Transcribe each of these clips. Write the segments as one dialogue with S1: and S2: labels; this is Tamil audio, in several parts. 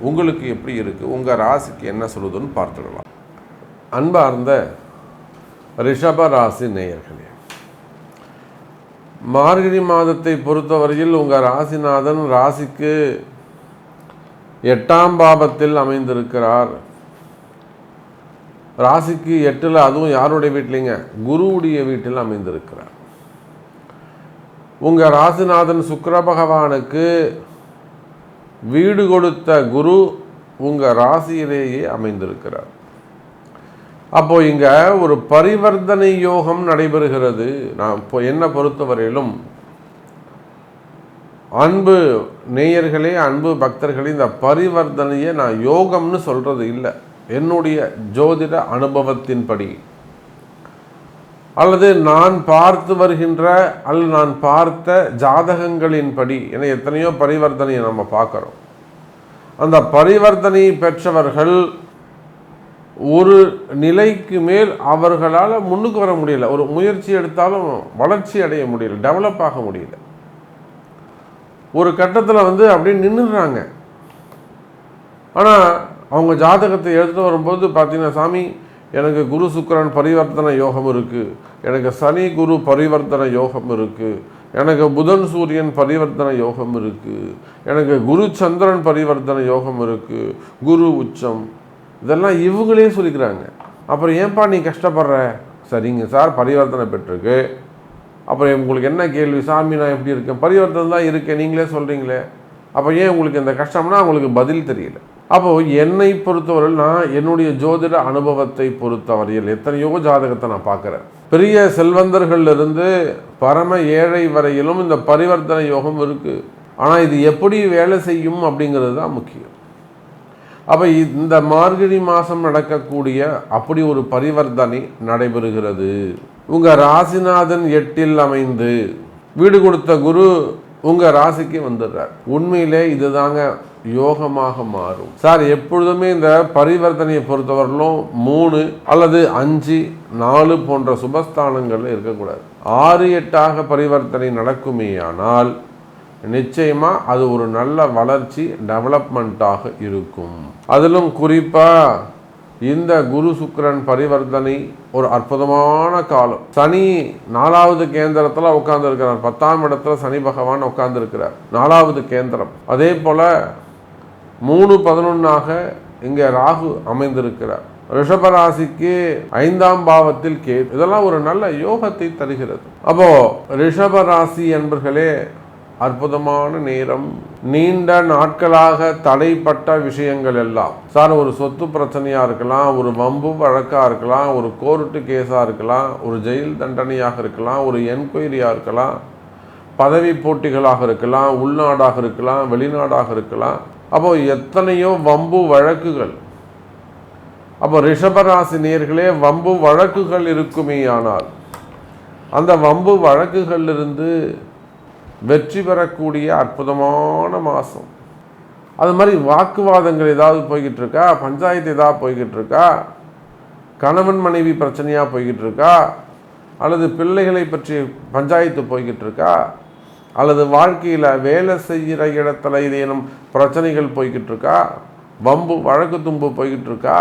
S1: உங்களுக்கு எப்படி இருக்கு? உங்க ராசிக்கு என்ன சொல்லுதுன்னு பார்த்துடலாம். அன்பார்ந்த ரிஷப ராசி நேயர்களே மார்கழி மாதத்தை பொறுத்தவரையில் உங்க ராசிநாதன் ராசிக்கு எட்டாம் பாபத்தில் அமைந்திருக்கிறார். ராசிக்கு எட்டில் அதுவும் யாருடைய வீட்டிலைங்க? குருவுடைய வீட்டில் அமைந்திருக்கிறார். உங்கள் ராசிநாதன் சுக்கர பகவானுக்கு வீடு கொடுத்த குரு உங்கள் ராசியிலேயே அமைந்திருக்கிறார். அப்போ இங்கே ஒரு பரிவர்த்தனை யோகம் நடைபெறுகிறது. நான் இப்போ என்னை பொறுத்தவரையிலும் அன்பு நேயர்களே அன்பு பக்தர்களே இந்த பரிவர்த்தனையை நான் யோகம்னு சொல்கிறது இல்லை. என்னுடைய ஜோதிட அனுபவத்தின்படி. அல்லது நான் பார்த்து வருகின்ற அல்லது நான் பார்த்த ஜாதகங்களின்படி என எத்தனையோ பரிவர்த்தனையை நம்ம பார்க்குறோம். அந்த பரிவர்த்தனை பெற்றவர்கள் ஒரு நிலைக்கு மேல் அவர்களால் முன்னுக்கு வர முடியல. ஒரு முயற்சி எடுத்தாலும் வளர்ச்சி அடைய முடியல டெவலப் ஆக முடியல. ஒரு கட்டத்தில் வந்து அப்படியே நின்றுடுறாங்க ஆனால் அவங்க ஜாதகத்தை எடுத்துகிட்டு வரும்போது பார்த்தீங்கன்னா சாமி எனக்கு குரு சுக்கிரன் பரிவர்த்தன யோகம் இருக்குது எனக்கு சனி குரு பரிவர்த்தன யோகம் இருக்குது எனக்கு புதன் சூரியன் பரிவர்த்தன யோகம் இருக்குது எனக்கு குரு சந்திரன் பரிவர்த்தன யோகம் இருக்குது குரு உச்சம். இதெல்லாம் இவங்களே சொல்லிக்கிறாங்க. அப்புறம் ஏன்பா நீ கஷ்டப்படுற? சரிங்க சார் பரிவர்த்தனை பெற்றிருக்கு. அப்புறம் உங்களுக்கு என்ன கேள்வி? சாமி நான் எப்படி இருக்கேன். பரிவர்த்தனை தான் இருக்கேன். நீங்களே சொல்கிறீங்களே அப்போ ஏன் உங்களுக்கு இந்த கஷ்டம்னா உங்களுக்கு பதில் தெரியல. அப்போது என்னை பொறுத்தவரையில் நான் என்னுடைய ஜோதிட அனுபவத்தை பொறுத்தவரையில் எத்தனையோ ஜாதகத்தை நான் பார்க்குறேன். பெரிய செல்வந்தர்கள்லிருந்து பரம ஏழை வரையிலும் இந்த பரிவர்த்தனை யோகம் இருக்குது ஆனால் இது எப்படி வேலை செய்யும் அப்படிங்கிறது தான் முக்கியம். அப்போ இந்த மார்கழி மாதம் நடக்கக்கூடிய அப்படி ஒரு பரிவர்த்தனை நடைபெறுகிறது. உங்கள் ராசிநாதன் எட்டில் அமைந்து வீடு கொடுத்த குரு உங்கள் ராசிக்கு வந்துடுறார். உண்மையிலே இதுதாங்க யோகமாக மாறும். சார் எப்பொழுதுமே இந்த பரிவர்த்தனையை பொறுத்தவரையிலும் மூணு அல்லது அஞ்சு நாலு போன்ற சுபஸ்தானங்கள் இருக்கக்கூடாது. ஆறு எட்டாக பரிவர்த்தனை நடக்குமேயானால் நிச்சயமா அது ஒரு நல்ல வளர்ச்சி டெவலப்மெண்ட்டாக இருக்கும். அதிலும் குறிப்பா இந்த குரு சுக்கரன் பரிவர்த்தனை ஒரு அற்புதமான காலம். சனி நாலாவது கேந்திரத்தில் உட்கார்ந்துருக்கிறார். பத்தாம் இடத்துல சனி பகவான் உட்கார்ந்துருக்கிறார். நாலாவது கேந்திரம். அதே போல மூணு பதினொன்னாக இங்கே ராகு அமைந்திருக்கிறார். ரிஷபராசிக்கு ஐந்தாம் பாவத்தில் கே இதெல்லாம் ஒரு நல்ல யோகத்தை தருகிறது. அப்போ ரிஷபராசி என்பர்களே அற்புதமான நேரம். நீண்ட நாட்களாக தடைப்பட்ட விஷயங்கள் எல்லாம். சார் ஒரு சொத்து பிரச்சனையாக இருக்கலாம் ஒரு வம்பு வழக்காக இருக்கலாம் ஒரு கோர்ட்டு கேஸாக இருக்கலாம் ஒரு ஜெயில் தண்டனையாக இருக்கலாம் ஒரு என்கொயரியாக இருக்கலாம் பதவி போட்டிகளாக இருக்கலாம் உள்நாடாக இருக்கலாம் வெளிநாடாக இருக்கலாம். அப்போ எத்தனையோ வம்பு வழக்குகள். அப்போ ரிஷபராசி நேர்களே வம்பு வழக்குகள் இருக்குமே ஆனால் அந்த வம்பு வழக்குகளிலிருந்து வெற்றி பெறக்கூடிய அற்புதமான மாதம் அது மாதிரி வாக்குவாதங்கள் ஏதாவது போய்கிட்டு இருக்கா பஞ்சாயத்து ஏதாவது போய்கிட்டு இருக்கா கணவன் மனைவி பிரச்சனையாக போய்கிட்டு இருக்கா அல்லது பிள்ளைகளை பற்றி பஞ்சாயத்து போய்கிட்டு இருக்கா அல்லது வாழ்க்கையில் வேலை செய்கிற இடத்துல ஏதேனும் பிரச்சனைகள் போய்கிட்டு இருக்கா வம்பு வழக்கு தும்பு போய்கிட்டு இருக்கா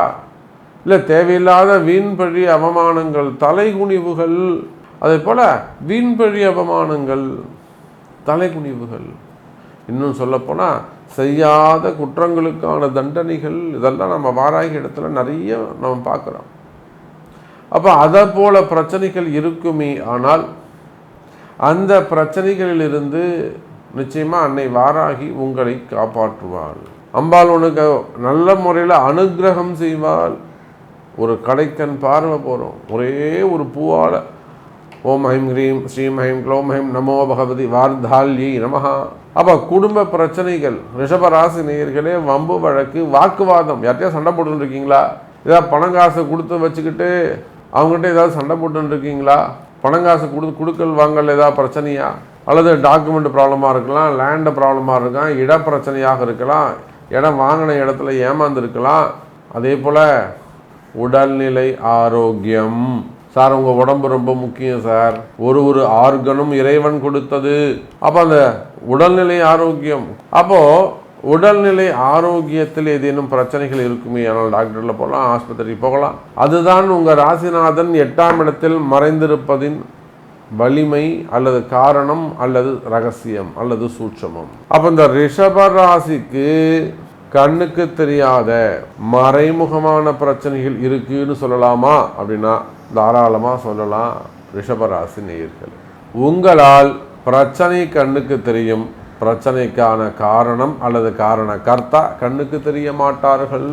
S1: இல்லை தேவையில்லாத வீண்பழி அவமானங்கள் தலைகுனிவுகள் அதே போல் வீண்பழி அவமானங்கள் தலைகுனிவுகள். இன்னும் சொல்லப்போனால் செய்யாத குற்றங்களுக்கான தண்டனைகள் இதெல்லாம் நம்ம வாராகி இடத்துல நிறைய நம்ம பார்க்குறோம். அப்போ அதை போல் பிரச்சனைகள் இருக்குமே ஆனால் அந்த பிரச்சனைகளிலிருந்து நிச்சயமாக அன்னை வாராகி உங்களை காப்பாற்றுவாள். அம்பாள் உனக்கு நல்ல முறையில் அனுக்கிரகம் செய்வாள். ஒரு கடைக்கன் பார்வை போகிறோம் ஒரே ஒரு பூவால் ஓம் ஹைம் ஹ்ரீம் ஸ்ரீம் ஹைம் க்ளோம் ஹைம் நமோ பகவதி வார்தால்யை நமஹா. அப்போ குடும்ப பிரச்சனைகள் ரிஷபராசி நேயர்களே வம்பு வழக்கு வாக்குவாதம். யார்கிட்டயா சண்டை போட்டுன்னு இருக்கீங்களா? ஏதாவது பணம் காசை கொடுத்து வச்சுக்கிட்டு அவங்ககிட்ட ஏதாவது சண்டை போட்டுன்னு இருக்கீங்களா? பணம் காசு கொடுத்து கொடுக்கல் வாங்கல் ஏதாவது பிரச்சனையா? அல்லது டாக்குமெண்ட் ப்ராப்ளமாக இருக்கலாம் லேண்டு ப்ராப்ளமாக இருக்கலாம் இட பிரச்சனையாக இருக்கலாம் இடம் வாங்கின இடத்துல ஏமாந்துருக்கலாம். அதே போல் உடல்நிலை ஆரோக்கியம். சார் உங்கள் உடம்பு ரொம்ப முக்கியம் சார். ஒரு ஒரு ஆர்கனும் இறைவன் கொடுத்தது. அப்போ அந்த உடல்நிலை ஆரோக்கியம். அப்போது உடல்நிலை ஆரோக்கியத்தில் ஏதேனும் பிரச்சனைகள் இருக்குமே ஆனால் டாக்டரில் போகலாம் ஆஸ்பத்திரிக்கு போகலாம். அதுதான் உங்கள் ராசிநாதன் எட்டாம் இடத்தில் மறைந்திருப்பதின் வலிமை அல்லது காரணம் அல்லது ரகசியம் அல்லது சூட்சமம். அப்போ இந்த ரிஷப ராசிக்கு கண்ணுக்கு தெரியாத மறைமுகமான பிரச்சனைகள் இருக்குன்னு சொல்லலாமா? அப்படின்னா தாராளமாக சொல்லலாம் ரிஷபராசி நேயர்கள். உங்களால் பிரச்சனை கண்ணுக்கு தெரியும் பிரச்சனைக்கான காரணம் அல்லது காரண கர்த்தா கண்ணுக்கு தெரிய மாட்டார்கள்.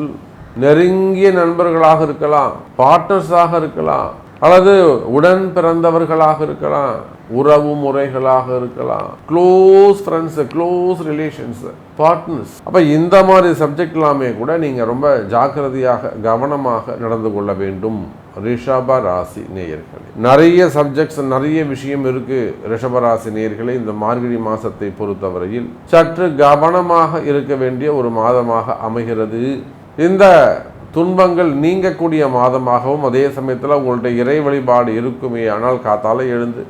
S1: நெருங்கிய நண்பர்களாக இருக்கலாம் பார்ட்னர்ஸாக இருக்கலாம் அல்லது உடன் பிறந்தவர்களாக இருக்கலாம். உறவு முறைகளாக இருக்கலாம். Close friends close relations partners அப்போ இந்த மாதிரி சப்ஜெக்ட் எல்லாமே கூட நீங்கள் ரொம்ப ஜாக்கிரதையாக கவனமாக நடந்து கொள்ள வேண்டும். ரிஷப ராசி நேயர்களே. நிறைய சப்ஜெக்ட்ஸ் நிறைய விஷயம் இருக்கு ரிஷபராசி நேயர்களே இந்த மார்கழி மாசத்தை பொறுத்தவரையில். சற்று கவனமாக இருக்க வேண்டிய ஒரு மாதமாக அமைகிறது. இந்த துன்பங்கள் நீங்கக்கூடிய மாதமாகவும் அதே சமயத்தில் உங்கள்ட்ட இறை வழிபாடு இருக்குமே ஆனால் காத்தால எழுந்து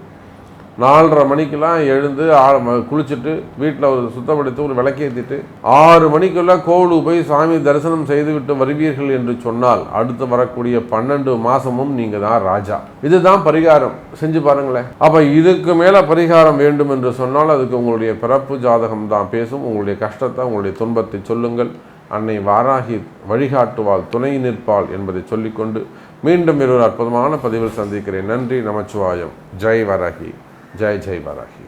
S1: நாலரை மணிக்கெல்லாம் எழுந்து ஆ- குளிச்சுட்டு வீட்டில் ஒரு சுத்தப்படுத்தி ஒரு விளக்கேற்றிட்டு ஆறு மணிக்கெல்லாம் கோவிலுக்கு போய் சாமி தரிசனம் செய்துவிட்டு வருவீர்கள் என்று சொன்னால் அடுத்து வரக்கூடிய பன்னெண்டு மாசமும் நீங்கள் தான் ராஜா. இதுதான் பரிகாரம். செஞ்சு பாருங்களேன். அப்போ இதுக்கு மேலே பரிகாரம் வேண்டும் என்று சொன்னால் அதுக்கு உங்களுடைய பிறப்பு ஜாதகம் தான் பேசும். உங்களுடைய கஷ்டத்தை உங்களுடைய துன்பத்தை சொல்லுங்கள். அன்னை வாராகி வழிகாட்டுவாள் துணை நிற்பாள் என்பதை சொல்லிக்கொண்டு மீண்டும் இருவர் அற்புதமான பதிவில் சந்திக்கிறேன். நன்றி நமச்சிவாயம். ஜெய் வராகி. ஜெய் ஜெய் வராகி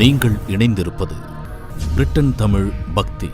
S2: நீங்கள் இணைந்திருப்பது பிரிட்டன் தமிழ் பக்தி.